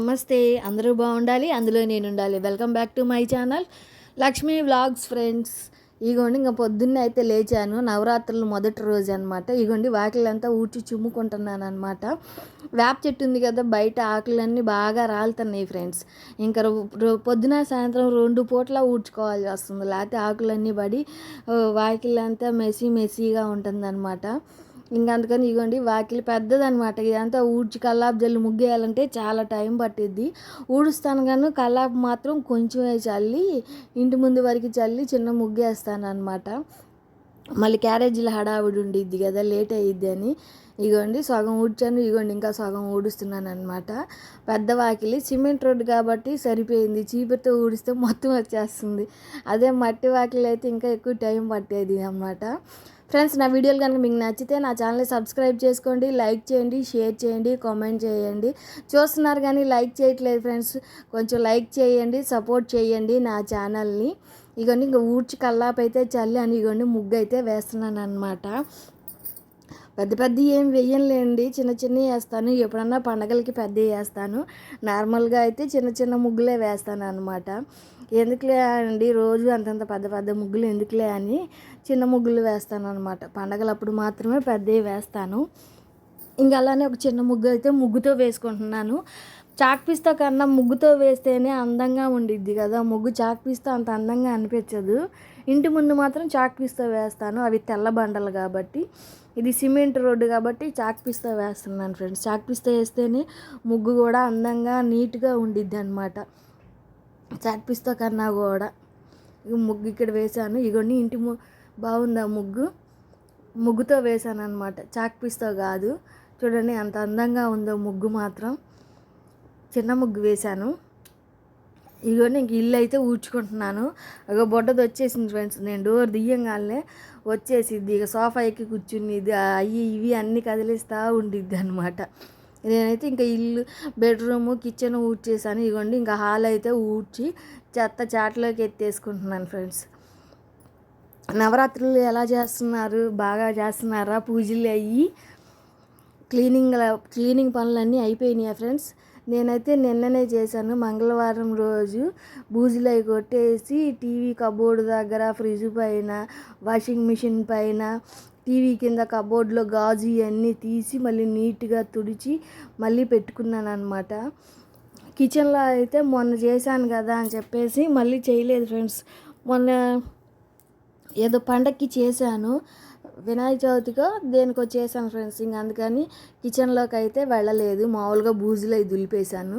నమస్తే అందరూ బాగుండాలి అందులో నేను ఉండాలి welcome back to my channel Lakshmi vlogs friends ఇగోండి ఇంకా పొద్దున్నే అయితే లేచాను. నవరాత్రులు మొదటి రోజు అనమాట ఇగోండి వాకిలంతా ఊడ్చి చుమ్ముకుంటున్నాను అనమాట వేప చెట్టు ఉంది కదా బయట ఆకులన్నీ బాగా రాలుతున్నాయి ఫ్రెండ్స్ ఇంకా రో- రో- పొద్దున సాయంత్రం రెండు పూట్ల ఊడ్చుకోవాల్సి వస్తుంది. లేకపోతే ఆకులన్నీ పడి వాకిలంతా మెస్సీ మెస్సీగా ఉంటుంది ఇంకా అందుకని ఇగోండి వాకిలి పెద్దదనమాట. ఇదంతా ఊడ్చి కల్లాపు జల్లి ముగ్గేయాలంటే చాలా టైం పట్టిద్ది. ఊడుస్తాను కానీ కల్లాపు మాత్రం కొంచెమే చల్లి ఇంటి ముందు వరకు చల్లి చిన్న ముగ్గేస్తాను అనమాట మళ్ళీ క్యారేజీలో హడావిడి ఉండిద్ది కదా లేట్ అయ్యిద్ది అని. ఇగోండి సగం ఊడ్చాను ఇగోండి ఇంకా సగం ఊడుస్తున్నాను అనమాట పెద్ద వాకిలి సిమెంట్ రోడ్డు కాబట్టి సరిపోయింది. చీపురుతో ఊడిస్తే మొత్తం వచ్చేస్తుంది. అదే మట్టి వాకిలి అయితే ఇంకా ఎక్కువ టైం పట్టేది అన్నమాట ఫ్రెండ్స్ నా వీడియోలు కనుక మీకు నచ్చితే నా ఛానల్ని సబ్స్క్రైబ్ చేసుకోండి లైక్ చేయండి షేర్ చేయండి కామెంట్ చేయండి. చూస్తున్నారు కానీ లైక్ చేయట్లేదు ఫ్రెండ్స్. కొంచెం లైక్ చేయండి సపోర్ట్ చేయండి నా ఛానల్ని. ఇగోండి ఇంకా ఊడ్చి కల్లాపైతే చల్లి అని ఇగోండి ముగ్గు అయితే వేస్తున్నాను అనమాట పెద్ద పెద్ద ఏం వేయంలేండి చిన్న చిన్నవి వేస్తాను. ఎప్పుడన్నా పండగలకి పెద్దవి వేస్తాను. నార్మల్గా అయితే చిన్న చిన్న ముగ్గులే వేస్తాను అనమాట ఎందుకులే అండి? రోజు అంతంత పెద్ద పెద్ద ముగ్గులు ఎందుకులే అని చిన్న ముగ్గులు వేస్తాను అనమాట పండగలప్పుడు మాత్రమే పెద్దవి వేస్తాను. ఇంకా అలానే ఒక చిన్న ముగ్గు అయితే ముగ్గుతో వేసుకుంటున్నాను. చాక్ పీస్తో కన్నా ముగ్గుతో వేస్తేనే అందంగా ఉండిద్ది కదా. ముగ్గు చాక్ పీస్తో అంత అందంగా అనిపించదు. ఇంటి ముందు మాత్రం చాక్ పీస్తో వేస్తాను. అవి తెల్ల బండలు కాబట్టి. ఇది సిమెంట్ రోడ్డు కాబట్టి చాక్ పీస్తో వేస్తున్నాను ఫ్రెండ్స్. చాక్ పీస్తో వేస్తేనే ముగ్గు కూడా అందంగా నీట్గా ఉండిద్ది అనమాట చాక్ పీస్తో కన్నా కూడా. ముగ్గు ఇక్కడ వేశాను. ఇగోండి ఇంటి ము బాగుందా ముగ్గు? ముగ్గుతో వేశాను అనమాట చాక్ పీస్తో కాదు. చూడండి అంత అందంగా ఉందో ముగ్గు మాత్రం. చిన్న ముగ్గు వేశాను. ఇగోండి ఇంక ఇల్లు అయితే ఊడ్చుకుంటున్నాను. ఇక బొడ్డది వచ్చేసింది ఫ్రెండ్స్ నేను డోర్ దియ్యంగానే వచ్చేసిద్ది. ఇక సోఫా ఎక్కి కూర్చునిది అవి ఇవి అన్నీ కదిలిస్తూ ఉండిద్ది అనమాట నేనైతే ఇంకా ఇల్లు బెడ్రూమ్ కిచెన్ ఊడ్చేసాను. ఇగోండి ఇంకా హాల్ అయితే ఊడ్చి చెత్త చాట్లోకి ఎత్తేసుకుంటున్నాను ఫ్రెండ్స్ నవరాత్రులు ఎలా చేస్తున్నారు? బాగా చేస్తున్నారా? పూజలు అయ్యి క్లీనింగ్ క్లీనింగ్ పనులన్నీ అయిపోయినాయి ఫ్రెండ్స్. నేనైతే నిన్ననే చేశాను. మంగళవారం రోజు బూజులై కొట్టేసి టీవీ కబోర్డ్ దగ్గర ఫ్రిడ్జ్ పైన వాషింగ్ మిషన్ పైన టీవీ కింద కబోర్డ్లో గాజు ఇవన్నీ తీసి మళ్ళీ నీట్గా తుడిచి మళ్ళీ పెట్టుకున్నాను అనమాట కిచెన్లో అయితే మొన్న చేశాను కదా అని చెప్పేసి మళ్ళీ చేయలేదు ఫ్రెండ్స్. మొన్న ఏదో పండక్కి చేశాను. వినాయక చవితికో దేనికో చేశాను ఫ్రెండ్స్. ఇంక అందుకని కిచెన్లోకి అయితే వెళ్ళలేదు. మామూలుగా బూజులు అవి దులిపేశాను.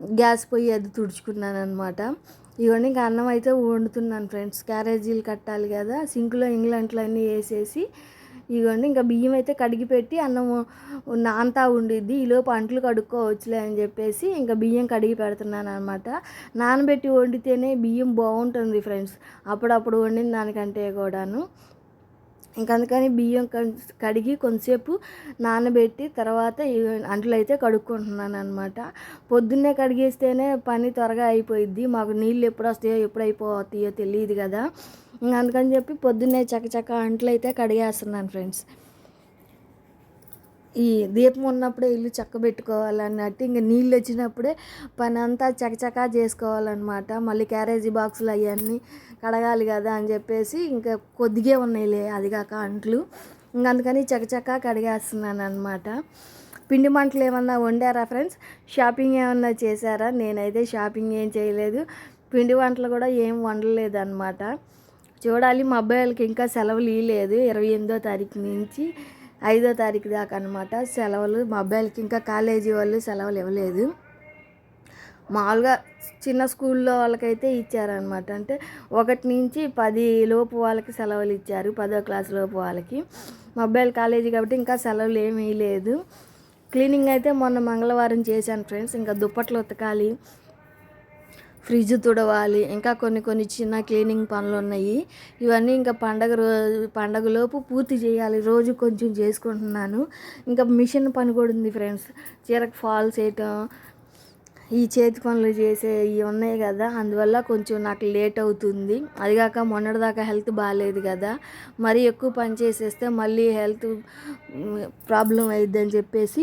గ్యాస్ పొయ్యి అది తుడుచుకున్నాను అనమాట ఇవన్నీ ఇంకా అన్నం అయితే వండుతున్నాను ఫ్రెండ్స్. క్యారేజీలు కట్టాలి కదా సింక్లో ఇంగ్లాంట్లు అన్నీ వేసేసి ఇదిగోండి ఇంకా బియ్యం అయితే కడిగి పెట్టి అన్నం నాంతా ఉండిద్ది. ఈలోపు అంట్లు కడుక్కోవచ్చులే అని చెప్పేసి ఇంకా బియ్యం కడిగి పెడుతున్నాను అనమాట నానబెట్టి వండితేనే బియ్యం బాగుంటుంది ఫ్రెండ్స్. అప్పుడప్పుడు వండిన దానికంటే కూడాను. ఇంక అందుకని బియ్యం కడిగి కొంతసేపు నానబెట్టి తర్వాత అంట్లు అయితే కడుక్కుంటున్నాను అనమాట పొద్దున్నే కడిగేస్తేనే పని త్వరగా అయిపోయిద్ది. మాకు నీళ్ళు ఎప్పుడు వస్తాయో ఎప్పుడు అయిపోతాయో తెలియదు కదా. ఇంకా అందుకని చెప్పి పొద్దున్నే చకచక అంట్లు అయితే కడిగేస్తున్నాను ఫ్రెండ్స్. ఈ దీపం ఉన్నప్పుడే ఇల్లు చక్కబెట్టుకోవాలన్నట్టు ఇంకా నీళ్ళు వచ్చినప్పుడే పని అంతా చకచకా చేసుకోవాలన్నమాట. మళ్ళీ క్యారేజీ బాక్సులు అవన్నీ కడగాలి కదా అని చెప్పేసి ఇంకా కొద్దిగే ఉన్నాయిలే అది కాక అంట్లు. ఇంకా అందుకని చకచకా కడిగేస్తున్నాను అనమాట పిండి మంటలు ఏమన్నా వండారా ఫ్రెండ్స్? షాపింగ్ ఏమన్నా చేశారా? నేనైతే షాపింగ్ ఏం చేయలేదు. పిండి వంటలు కూడా ఏం వండలేదు అనమాట చూడాలి మా అబ్బాయిలకి ఇంకా సెలవులు ఇవ్వలేదు ఇరవై ఎనిమిదో తారీఖు నుంచి. ఐదో తారీఖు దాకా అనమాట సెలవులు మా అబ్బాయిలకి ఇంకా కాలేజీ వాళ్ళు సెలవులు ఇవ్వలేదు. మామూలుగా చిన్న స్కూల్లో వాళ్ళకైతే ఇచ్చారనమాట అంటే ఒకటి నుంచి పది లోపు వాళ్ళకి సెలవులు ఇచ్చారు పదో క్లాస్ లోపు వాళ్ళకి. మా అబ్బాయిలు కాలేజీ కాబట్టి ఇంకా సెలవులు ఏమీ లేదు. క్లీనింగ్ అయితే మొన్న మంగళవారం చేశాను ఫ్రెండ్స్. ఇంకా దుప్పట్లు ఉతకాలి ఫ్రిడ్జ్ తుడవాలి ఇంకా కొన్ని కొన్ని చిన్న క్లీనింగ్ పనులు ఉన్నాయి. ఇవన్నీ ఇంకా పండగ రోజు పండగలోపు పూర్తి చేయాలి. రోజు కొంచెం చేసుకుంటున్నాను. ఇంకా మిషన్ పని కూడా ఉంది ఫ్రెండ్స్. చీరకు ఫాల్స్ వేయటం ఈ చేతి పనులు చేసే ఇవి ఉన్నాయి కదా. అందువల్ల కొంచెం నాకు లేట్ అవుతుంది. అదిగాక మొన్నటిదాకా హెల్త్ బాగాలేదు కదా. మరీ ఎక్కువ పని చేసేస్తే మళ్ళీ హెల్త్ ప్రాబ్లం అయిద్దని చెప్పేసి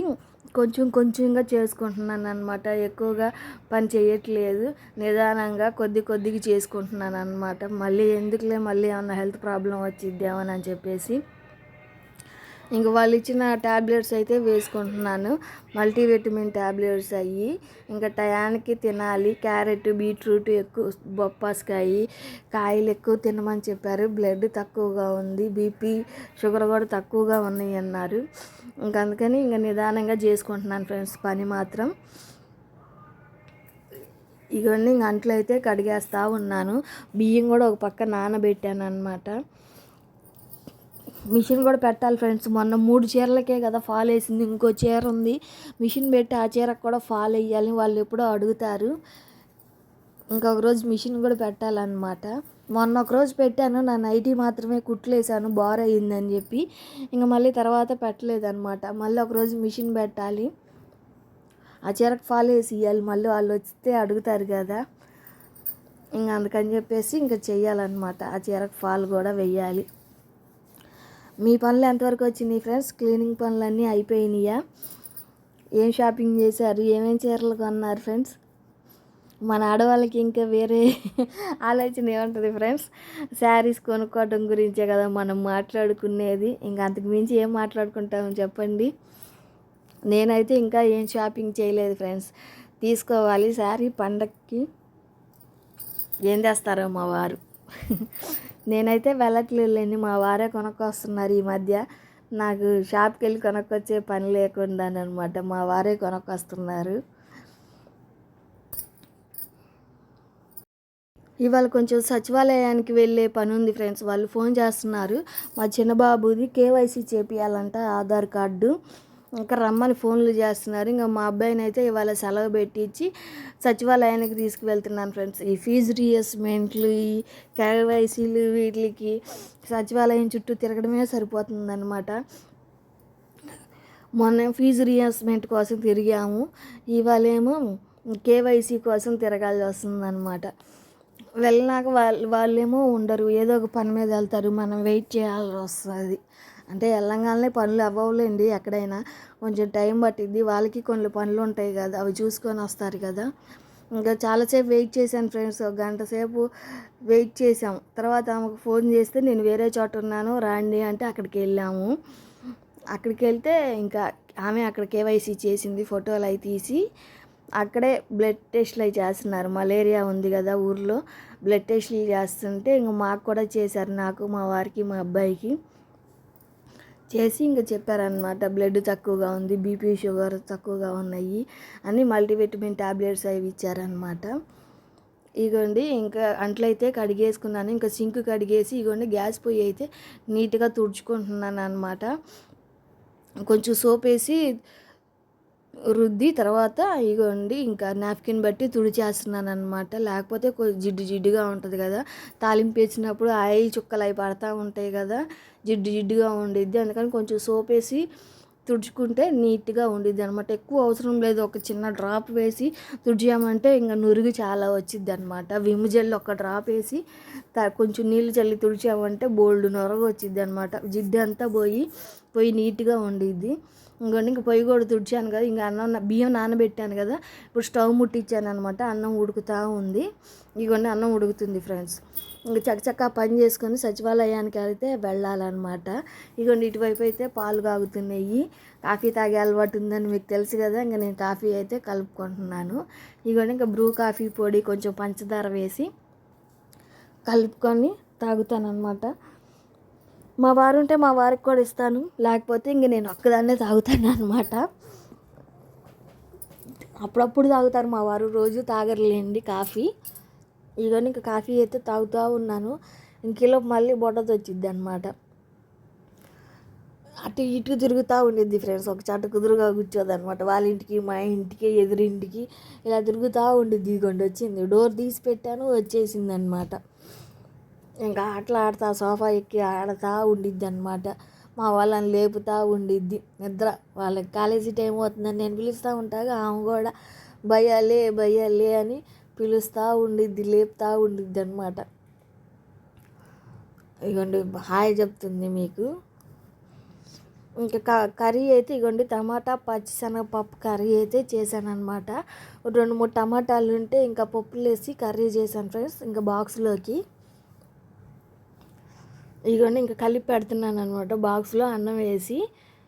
కొంచెం కొంచెంగా చేసుకుంటున్నాను అనమాట ఎక్కువగా పని చేయట్లేదు. నిదానంగా కొద్ది కొద్దిగా చేసుకుంటున్నాను అనమాట మళ్ళీ ఎందుకులే మళ్ళీ ఏమన్నా హెల్త్ ప్రాబ్లం వచ్చిద్దామని అని చెప్పేసి. ఇంక వాళ్ళు ఇచ్చిన ట్యాబ్లెట్స్ అయితే వేసుకుంటున్నాను. మల్టీవిటమిన్ ట్యాబ్లెట్స్ అయ్యి ఇంకా టయానికి తినాలి. క్యారెట్ బీట్రూట్ ఎక్కువ బొప్పాస్కాయ కాయలు ఎక్కువ తినమని చెప్పారు. బ్లడ్ తక్కువగా ఉంది. బీపీ షుగర్ కూడా తక్కువగా ఉన్నాయి అన్నారు ఇంక అందుకని ఇంకా నిదానంగా చేసుకుంటున్నాను ఫ్రెండ్స్ పని మాత్రం. ఇవన్నీ ఇంక అంట్లు అయితే కడిగేస్తూ ఉన్నాను. బియ్యం కూడా ఒక పక్క నానబెట్టాను అనమాట మిషన్ కూడా పెట్టాలి ఫ్రెండ్స్ మొన్న మూడు చీరలకే కదా ఫాల్ వేసింది ఇంకో చీర ఉంది. మిషన్ పెట్టి ఆ చీరకు కూడా ఫాల్ వేయాలి వాళ్ళు ఎప్పుడో అడుగుతారు. ఇంకొక రోజు మిషన్ కూడా పెట్టాలన్నమాట. మొన్న ఒక రోజు పెట్టాను నా నైటీ మాత్రమే కుట్లేసాను బార్ అయ్యిందని చెప్పి. ఇంకా మళ్ళీ తర్వాత పెట్టలేదనమాట మళ్ళీ ఒక రోజు మిషన్ పెట్టాలి. ఆ చీరకు ఫాల్ వేసి ఇవ్వాలి మళ్ళీ వాళ్ళు వస్తే అడుగుతారు కదా. ఇంకా అందుకని చెప్పేసి ఇంకా చెయ్యాలన్నమాట. ఆ చీరకు ఫాల్ కూడా వెయ్యాలి. మీ పనులు ఎంతవరకు వచ్చినాయి ఫ్రెండ్స్? క్లీనింగ్ పనులన్నీ అయిపోయినాయా? ఏం షాపింగ్ చేశారు? ఏమేమి చీరలు కొన్నారు ఫ్రెండ్స్? మన ఆడవాళ్ళకి ఇంకా వేరే ఆలోచన ఏముంటుంది ఫ్రెండ్స్ శారీస్ కొనుక్కోవడం గురించే కదా మనం మాట్లాడుకునేది. ఇంకా అంతకు మించి ఏం మాట్లాడుకుంటాము చెప్పండి. నేనైతే ఇంకా ఏం షాపింగ్ చేయలేదు ఫ్రెండ్స్ తీసుకోవాలి శారీ పండక్కి. ఏం చేస్తారో మా వారు. నేనైతే వెళ్ళట్లేదులేండి మా వారే కొనుక్కొస్తున్నారు ఈ మధ్య. నాకు షాప్కి వెళ్ళి కొనుక్కొచ్చే పని లేకుండా అనమాట మా వారే కొనుక్కొస్తున్నారు. ఇవాళ కొంచెం సచివాలయానికి వెళ్ళే పని ఉంది ఫ్రెండ్స్. వాళ్ళు ఫోన్ చేస్తున్నారు. మా చిన్నబాబుది కేవైసీ చేపియాలంట ఆధార్ కార్డు. ఇంకా రమ్మని ఫోన్లు చేస్తున్నారు. ఇంకా మా అబ్బాయిని అయితే ఇవాళ సెలవు పెట్టించి సచివాలయానికి తీసుకువెళ్తున్నాను ఫ్రెండ్స్. ఈ ఫీజు రీఎస్మెంట్లు ఈ కేవైసీలు వీటికి సచివాలయం చుట్టూ తిరగడమే సరిపోతుందన్నమాట. మొన్న ఫీజు రీఎస్మెంట్ కోసం తిరిగాము. ఇవాళేమో కేవైసీ కోసం తిరగాల్సి వస్తుందన్నమాట. వెళ్ళినాక వాళ్ళు వాళ్ళేమో ఉండరు. ఏదో ఒక పని మీద వెళ్తారు. మనం వెయిట్ చేయాల్సి వస్తుంది. అంటే వెళ్ళంగానే పనులు అవ్వవులేండి ఎక్కడైనా. కొంచెం టైం పట్టింది వాళ్ళకి కొన్ని పనులు ఉంటాయి కదా. అవి చూసుకొని వస్తారు కదా. ఇంకా చాలాసేపు వెయిట్ చేశాను ఫ్రెండ్స్. ఒక గంట సేపు వెయిట్ చేసాం తర్వాత ఆమెకు ఫోన్ చేస్తే నేను వేరే చోట ఉన్నాను. రాండి అంటే అక్కడికి వెళ్ళాము. అక్కడికి వెళ్తే ఇంకా ఆమె అక్కడ కేవైసీ చేసింది. ఫోటోలు అవి తీసి అక్కడే బ్లడ్ టెస్ట్లు అవి చేస్తున్నారు. మలేరియా ఉంది కదా ఊర్లో. బ్లడ్ టెస్ట్లు చేస్తుంటే ఇంక మాకు కూడా చేశారు. నాకు మా వారికి మా అబ్బాయికి. చేసి ఇంకా చెప్పారనమాట బ్లడ్ తక్కువగా ఉంది బీపీ షుగర్ తక్కువగా ఉన్నాయి అని మల్టీవిటమిన్ ట్యాబ్లెట్స్ అవి ఇచ్చారనమాట ఇగోండి ఇంకా అంట్లయితే కడిగేసుకున్నాను. ఇంకా సింక్ కడిగేసి ఇగోండి గ్యాస్ పొయ్యి అయితే నీట్గా తుడుచుకుంటున్నాను అనమాట కొంచెం సోప్ వేసి రుద్ది తర్వాత ఇగోండి ఇంకా నాప్కిన్ బట్టి తుడిచేస్తున్నాను అనమాట లేకపోతే జిడ్డు జిడ్డుగా ఉంటుంది కదా. తాలింపు వేసినప్పుడు ఆయిల్ చుక్కలు అవి పడతా ఉంటాయి కదా. జిడ్డు జిడ్డుగా ఉండిద్ది. అందుకని కొంచెం సోప్ వేసి తుడుచుకుంటే నీట్గా ఉండిద్ది అనమాట ఎక్కువ అవసరం లేదు. ఒక చిన్న డ్రాప్ వేసి తుడిచామంటే ఇంకా నురుగు చాలా వచ్చిద్ది అనమాట విమ్ జెల్ ఒక డ్రాప్ వేసి కొంచెం నీళ్ళు చల్లి తుడిచామంటే బోల్డ్ నొరగ వచ్చిద్ది అనమాట జిడ్డు అంతా పోయి పోయి నీట్గా ఉండిద్ది. ఇంకోండి ఇంక పొయ్యి కూడా తుడిచాను కదా ఇంకా అన్నం బియ్యం నానబెట్టాను కదా ఇప్పుడు స్టవ్ ముట్టించాను అనమాట అన్నం ఉడుకుతూ ఉంది. ఇగోండి అన్నం ఉడుకుతుంది ఫ్రెండ్స్. ఇంక చక్కచక్క పని చేసుకొని సచివాలయానికి అయితే వెళ్ళాలన్నమాట. ఇగోండి ఇటువైపు అయితే పాలు కాగుతున్నాయి. కాఫీ తాగే అలవాటు ఉందని మీకు తెలుసు కదా ఇంకా నేను కాఫీ అయితే కలుపుకుంటున్నాను. ఇగోండి ఇంకా బ్రూ కాఫీ పొడి కొంచెం పంచదార వేసి కలుపుకొని తాగుతానమాట మా వారు ఉంటే మా వారికి కూడా ఇస్తాను. లేకపోతే ఇంక నేను ఒక్కదాన్నే తాగుతాను అనమాట అప్పుడప్పుడు తాగుతారు మా వారు రోజు తాగరులేండి కాఫీ. ఇదిగోని ఇంకా కాఫీ అయితే తాగుతూ ఉన్నాను. ఇంకలో మళ్ళీ బొట్టతో వచ్చిద్ది అనమాట అటు ఇటు తిరుగుతూ ఉండిద్ది ఫ్రెండ్స్. ఒక చాట కుదురుగా కూర్చోదు అనమాట వాళ్ళ ఇంటికి మా ఇంటికి ఎదురింటికి ఇలా తిరుగుతూ ఉండిద్ది. ఇదిగోండి వచ్చింది. డోర్ తీసి పెట్టాను వచ్చేసింది అనమాట ఇంకా ఆటలు ఆడుతా సోఫా ఎక్కి ఆడుతూ ఉండిద్ది అనమాట మా వాళ్ళని లేపుతూ ఉండిద్ది. నిద్ర. వాళ్ళకి కాలేజీ టైం అవుతుందని నేను పిలుస్తూ ఉంటాగా. ఆమె కూడా భయాలే భయాలే అని పిలుస్తూ ఉండిద్ది లేపుతూ ఉండిద్ది అనమాట ఇగోండి హాయ్ చెప్తుంది మీకు. ఇంకా క కర్రీ అయితే ఇగోండి టమాటా పచ్చిశనగపప్పు కర్రీ అయితే చేశాను అనమాట రెండు మూడు టమాటాలు ఉంటే ఇంకా పప్పులు వేసి కర్రీ చేశాను ఫ్రెండ్స్ ఇంకా బాక్స్లోకి. ఇగోండి ఇంకా కలిపి పెడుతున్నాను అనమాట బాక్స్లో అన్నం వేసి.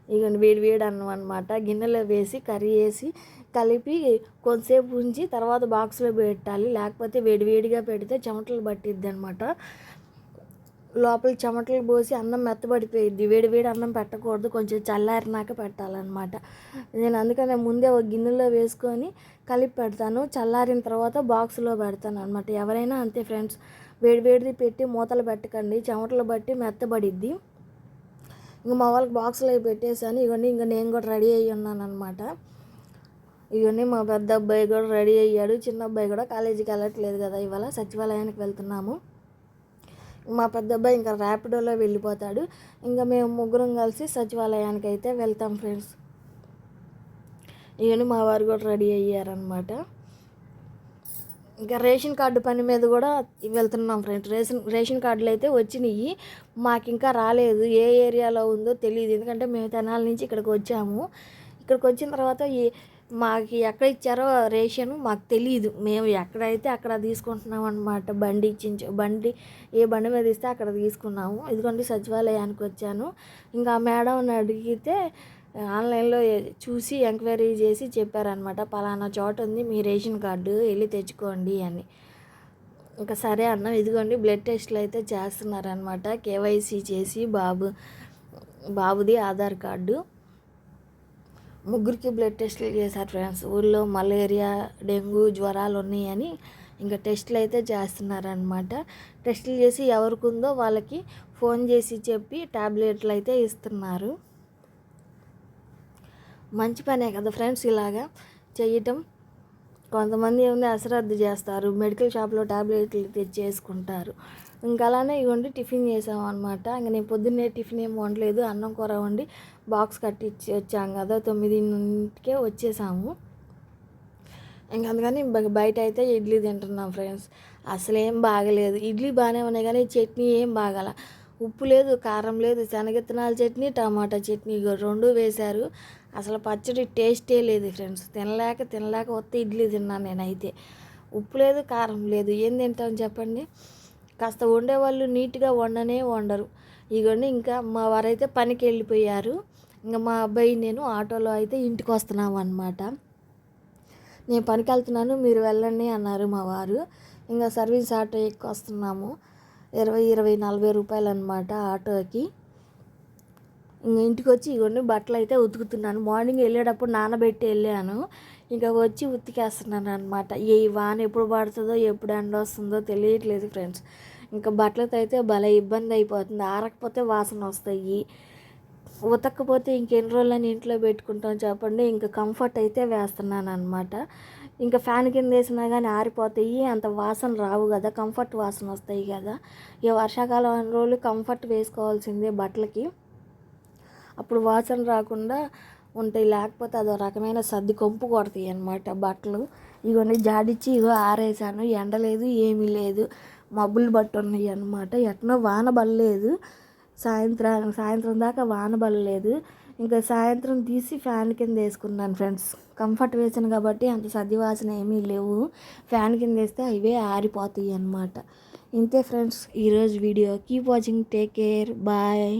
ఇగోండి వేడి వేడి అన్నం అనమాట గిన్నెలో వేసి కర్రీ వేసి కలిపి కొంతసేపు ఉంచి తర్వాత బాక్స్లో పెట్టాలి. లేకపోతే వేడివేడిగా పెడితే చెమటలు పట్టిద్ది అనమాట లోపల చెమటలు పోసి అన్నం మెత్తబడిపోయింది వేడి వేడి అన్నం పెట్టకూడదు. కొంచెం చల్లారినాక పెట్టాలన్నమాట. నేను అందుకనే ముందే ఒక గిన్నెలో వేసుకొని కలిపి పెడతాను. చల్లారిన తర్వాత బాక్స్లో పెడతాను అనమాట ఎవరైనా అంతే ఫ్రెండ్స్. వేడి వేడిది పెట్టి మూతలు పెట్టకండి. చెమటలు బట్టి మెత్తబడిద్ది. ఇంక మా వాళ్ళకి బాక్స్లో పెట్టేసాను ఇవన్నీ ఇంకా నేను కూడా రెడీ అయ్యి ఉన్నాను అనమాట ఇవన్నీ మా పెద్ద అబ్బాయి కూడా రెడీ అయ్యాడు. చిన్న అబ్బాయి కూడా కాలేజీకి వెళ్ళట్లేదు కదా ఇవాళ. సచివాలయానికి వెళ్తున్నాము. మా పెద్ద అబ్బాయి ఇంకా ర్యాపిడోలో వెళ్ళిపోతాడు. ఇంకా మేము ముగ్గురం కలిసి సచివాలయానికి అయితే వెళ్తాం ఫ్రెండ్స్. ఇవన్నీ మా వారు కూడా రెడీ అయ్యారనమాట ఇంకా రేషన్ కార్డు పని మీద కూడా వెళ్తున్నాం ఫ్రెండ్స్. రేషన్ రేషన్ కార్డులు అయితే వచ్చినాయి. మాకు ఇంకా రాలేదు. ఏ ఏరియాలో ఉందో తెలియదు ఎందుకంటే మేము తెనాల నుంచి ఇక్కడికి వచ్చాము. ఇక్కడికి వచ్చిన తర్వాత ఈ మాకు ఎక్కడ ఇచ్చారో రేషన్ మాకు తెలియదు మేము ఎక్కడైతే అక్కడ తీసుకుంటున్నాం అనమాట బండి ఇచ్చించు బండి ఏ బండి మీద ఇస్తే అక్కడ తీసుకున్నాము. ఇదిగోండి సచివాలయానికి వచ్చాను. ఇంకా మేడం అడిగితే ఆన్లైన్లో చూసి ఎంక్వైరీ చేసి చెప్పారనమాట పలానా చోట ఉంది మీ రేషన్ కార్డు వెళ్ళి తెచ్చుకోండి అని. ఇంకా సరే అన్న ఇదిగోండి బ్లడ్ టెస్ట్లు అయితే చేస్తున్నారనమాట కేవైసీ చేసి బాబు బాబుది ఆధార్ కార్డు. ముగ్గురికి బ్లడ్ టెస్ట్లు చేశారు ఫ్రెండ్స్ ఊళ్ళో మలేరియా డెంగ్యూ జ్వరాలు ఉన్నాయని ఇంకా టెస్ట్లు అయితే చేస్తున్నారనమాట టెస్టులు చేసి ఎవరికి ఉందో వాళ్ళకి ఫోన్ చేసి చెప్పి ట్యాబ్లెట్లు అయితే ఇస్తున్నారు. మంచి పనే కదా ఫ్రెండ్స్ ఇలాగా చేయటం. కొంతమంది ఏముంది అశ్రద్ధ చేస్తారు మెడికల్ షాప్లో ట్యాబ్లెట్లు తెచ్చేసుకుంటారు. ఇంకా అలానే ఇవ్వండి టిఫిన్ చేసాం అనమాట ఇంకా నేను పొద్దున్నే టిఫిన్ ఏం వండలేదు అన్నం కూర వండి బాక్స్ కట్టించి వచ్చాం కదా తొమ్మిదింటికే వచ్చేసాము. ఇంకా అందుకని బయట అయితే ఇడ్లీ తింటున్నాం ఫ్రెండ్స్. అసలు ఏం బాగలేదు. ఇడ్లీ బాగానే ఉన్నాయి కానీ చట్నీ ఏం బాగాల. ఉప్పు లేదు కారం లేదు శనగిత్తనాల చట్నీ టమాటా చట్నీ రెండు వేశారు. అసలు పచ్చడి టేస్టే లేదు ఫ్రెండ్స్. తినలేక తినలేక వస్తే ఇడ్లీ తిన్నాను నేనైతే. ఉప్పు లేదు కారం లేదు. ఏం తింటాం చెప్పండి? కాస్త వండేవాళ్ళు నీట్గా వండనే వండరు. ఇగోండి ఇంకా మా వారైతే పనికి వెళ్ళిపోయారు. ఇంకా మా అబ్బాయి నేను ఆటోలో అయితే ఇంటికి వస్తున్నాము అనమాట నేను పనికి వెళ్తున్నాను మీరు వెళ్ళండి అన్నారు మా వారు. ఇంకా సర్వీస్ ఆటో ఎక్కువ వస్తున్నాము. ఇరవై ఇరవై నలభై రూపాయలు అనమాట ఆటోకి. ఇంక ఇంటికి వచ్చి ఇగోండి బట్టలు అయితే ఉతుకుతున్నాను. మార్నింగ్ వెళ్ళేటప్పుడు నానబెట్టి వెళ్ళాను. ఇంకా వచ్చి ఉతికేస్తున్నాను అనమాట ఏ వాన ఎప్పుడు పడుతుందో ఎప్పుడు ఎండ వస్తుందో తెలియట్లేదు ఫ్రెండ్స్. ఇంకా బట్టలతో అయితే భలే ఇబ్బంది అయిపోతుంది. ఆరకపోతే వాసన వస్తాయి. ఉతకపోతే ఇంకెన్ని రోజులని ఇంట్లో పెట్టుకుంటాం చెప్పండి. ఇంకా కంఫర్ట్ అయితే వేస్తున్నాను అనమాట ఇంకా ఫ్యాన్ కింద వేసినా కానీ ఆరిపోతాయి. అంత వాసన రావు కదా. కంఫర్ట్ వాసన వస్తాయి కదా. ఈ వర్షాకాలం అన్ని రోజులు కంఫర్ట్ వేసుకోవాల్సిందే బట్టలకి. అప్పుడు వాసన రాకుండా ఉంటాయి. లేకపోతే అదో రకమైన సర్ది కొంపు కొడతాయి అనమాట బట్టలు. ఇవన్నీ జాడిచ్చి ఇగో ఆరేసాను. ఎండ లేదు ఏమీ లేదు. మబ్బులు బట్టి ఉన్నాయి అనమాట ఎట్నో వాన బల్లలేదు సాయంత్రం సాయంత్రం దాకా వాన బల్లలేదు ఇంకా సాయంత్రం తీసి ఫ్యాన్ కింద వేసుకున్నాను ఫ్రెండ్స్. కంఫర్ట్ వేసాను కాబట్టి అంత సర్ది వాసన ఏమీ లేవు. ఫ్యాన్ కింద వేస్తే అవే ఆరిపోతాయి అనమాట ఇంతే ఫ్రెండ్స్ ఈరోజు video. Keep watching take care bye